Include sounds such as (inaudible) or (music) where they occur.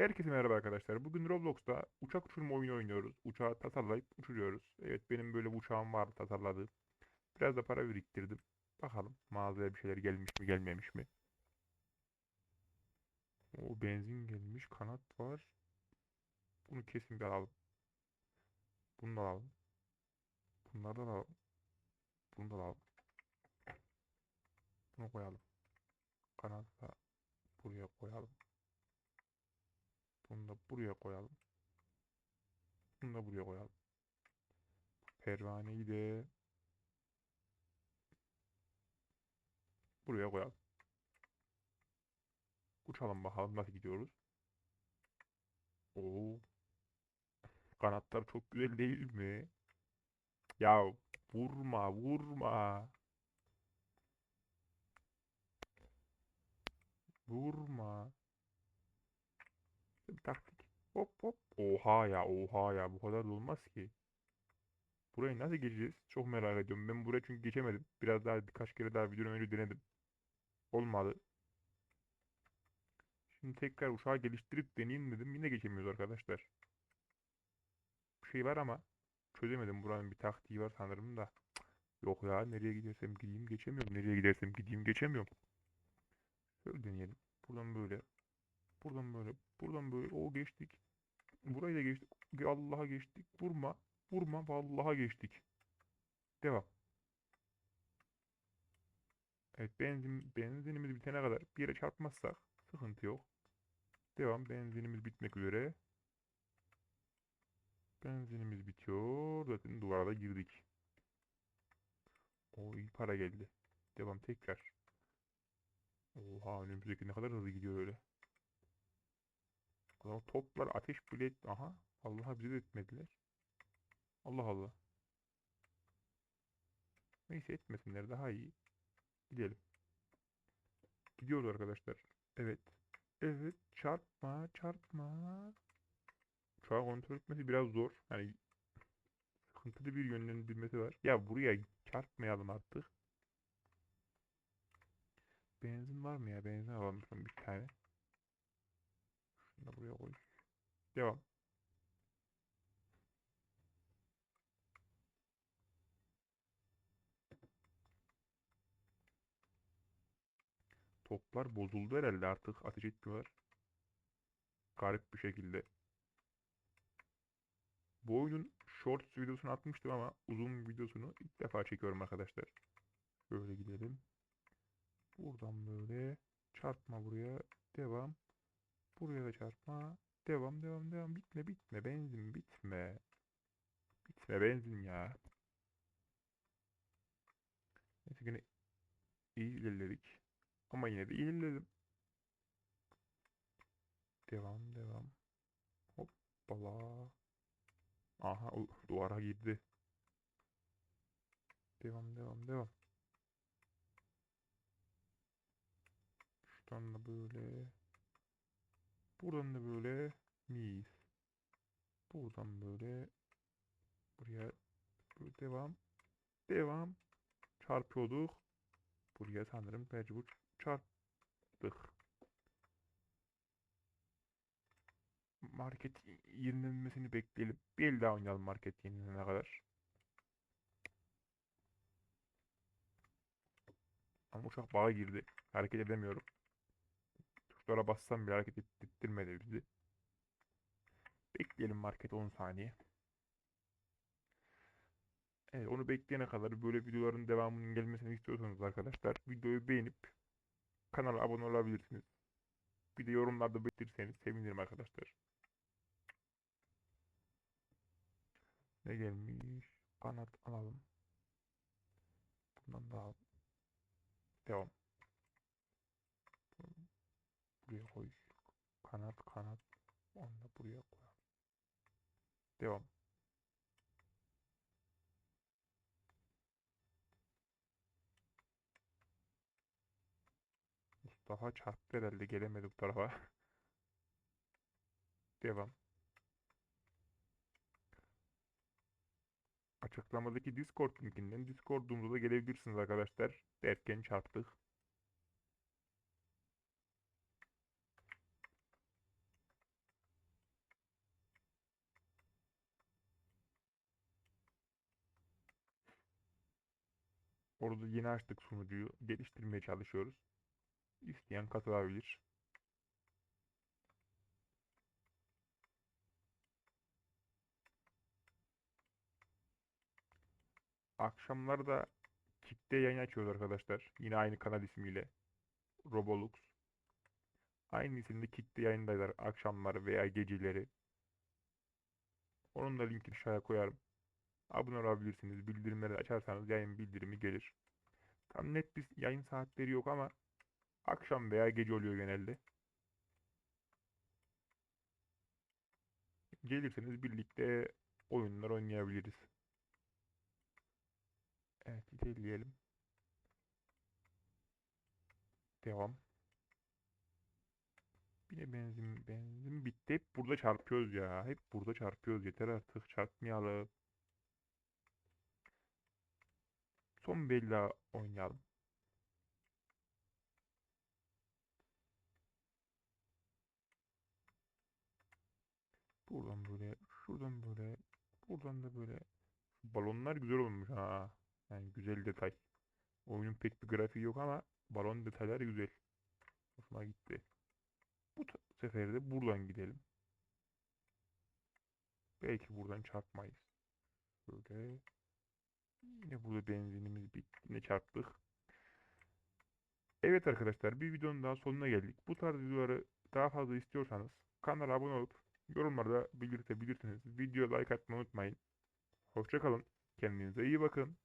Herkese merhaba arkadaşlar. Bugün Roblox'ta uçak uçurma oyunu oynuyoruz. Uçağı tasarlayıp uçuruyoruz. Evet benim böyle uçağım vardı tasarladığım. Biraz da para biriktirdim. Bakalım mağazaya bir şeyler gelmiş mi gelmemiş mi? O benzin gelmiş. Kanat var. Bunu kesin bir alalım. Bunu da alalım. Bunları da alalım. Bunu da alalım. Bunu koyalım. Kanat da buraya koyalım. Bunu da buraya koyalım. Bunu da buraya koyalım. Pervaneyi de buraya koyalım. Uçalım bakalım nasıl gidiyoruz. Oo. Kanatlar çok güzel değil mi? Ya vurma vurma. Vurma. Bir taktik. Hop hop. Oha ya oha ya bu kadar da olmaz ki. Burayı nasıl geçeceğiz? Çok merak ediyorum. Ben buraya çünkü geçemedim. Biraz daha birkaç kere daha videonun önce denedim. Olmadı. Şimdi tekrar uçağı geliştirip deneyeyim dedim. Yine geçemiyoruz arkadaşlar. Bir şey var ama çözemedim. Buranın bir taktiği var sanırım da. Yok ya nereye gidersem gideyim geçemiyorum. Nereye gidersem gideyim geçemiyorum. Şöyle deneyelim. Buradan böyle. Buradan böyle. Buradan böyle. O geçtik. Burayı da geçtik. Allah'a geçtik. Vurma. Vurma. Vallaha geçtik. Devam. Evet benzin, benzinimiz bitene kadar bir yere çarpmazsak sıkıntı yok. Devam. Benzinimiz bitmek üzere. Benzinimiz bitiyor. Zaten duvara da girdik. O iyi para geldi. Devam tekrar. Oha önümüzdeki ne kadar hızlı gidiyor öyle. Toplar ateş bile. Aha. Allah'a bize de etmediler. Allah Allah. Neyse etmesinler daha iyi. Gidelim. Gidiyoruz arkadaşlar. Evet. Evet. Çarpma. Çarpma. Uçağı kontrol etmesi biraz zor. Hani sıkıntılı bir yönlendirmesi var. Ya buraya çarpmayalım artık. Benzin var mı ya? Benzin alalım bir tane. Şunu da buraya koy. Devam. Toplar bozuldu herhalde artık ateş etmiyorlar. Garip bir şekilde. Bu oyunun shorts videosunu atmıştım ama uzun videosunu ilk defa çekiyorum arkadaşlar. Şöyle gidelim. Buradan böyle çarpma buraya. Devam. Buraya çarpma. Devam devam devam. Bitme bitme. Benzin bitme. Bitme benzin ya. Neyse yine iyi ilerledik. Ama yine de ilerledim. Devam devam. Hoppala. Aha duvara girdi. Devam devam devam. Şuradan da böyle. Buradan da böyle. Mis. Buradan böyle. Buraya böyle devam. Devam. Çarpıyorduk. Buraya sanırım mecbur çarptık. Market yenilenmesini bekleyelim. Bir daha oynayalım market yenilenene kadar. Ama uçak bağa girdi. Hareket edemiyorum. Tuşlara bassam bile hareket ettirmedi bizi. Bekleyelim market 10 saniye. Evet onu bekleyene kadar böyle videoların devamının gelmesini istiyorsanız arkadaşlar videoyu beğenip kanala abone olabilirsiniz. Bir de yorumlarda belirtirseniz sevinirim arkadaşlar. Ne gelmiş? Kanat alalım. Bundan da alalım. Devam. Buraya koy. Kanat kanat. Onu da buraya koyalım. Devam. Mustafa çarptı herhalde gelemedi bu tarafa. (laughs) Devam. Açıklamadaki Discord linkinden Discord'umuza da gelebilirsiniz arkadaşlar. Derken çarptık. Orada yeni açtık sunucuyu. Geliştirmeye çalışıyoruz. İsteyen katılabilir. Akşamları da Kick'te yayın açıyoruz arkadaşlar. Yine aynı kanal ismiyle. Robolux. Aynı isimde Kick'te yayındaylar akşamları veya geceleri. Onun da linkini aşağıya koyarım. Abone olabilirsiniz. Bildirimleri açarsanız yayın bildirimi gelir. Tam net bir yayın saatleri yok ama akşam veya gece oluyor genelde. Gelirseniz birlikte oyunlar oynayabiliriz. Evet ilerleyelim. Devam. Yine benzin benzin bitti. Hep burada çarpıyoruz ya. Hep burada çarpıyoruz. Yeter artık çarpmayalım. Son bella oynayalım. Buradan böyle, şuradan böyle, buradan da böyle. Balonlar güzel olmuş ha. Yani güzel detay. Oyunun pek bir grafiği yok ama balon detayları güzel. Hoşuma gitti. Bu sefer de buradan gidelim. Belki buradan çarpmayız. Böyle. Yine burada benzinimiz bitti. Yine çarptık. Evet arkadaşlar bir videonun daha sonuna geldik. Bu tarz videoları daha fazla istiyorsanız kanala abone olup yorumlarda belirtebilirsiniz. Videoya like atmayı unutmayın. Hoşça kalın. Kendinize iyi bakın.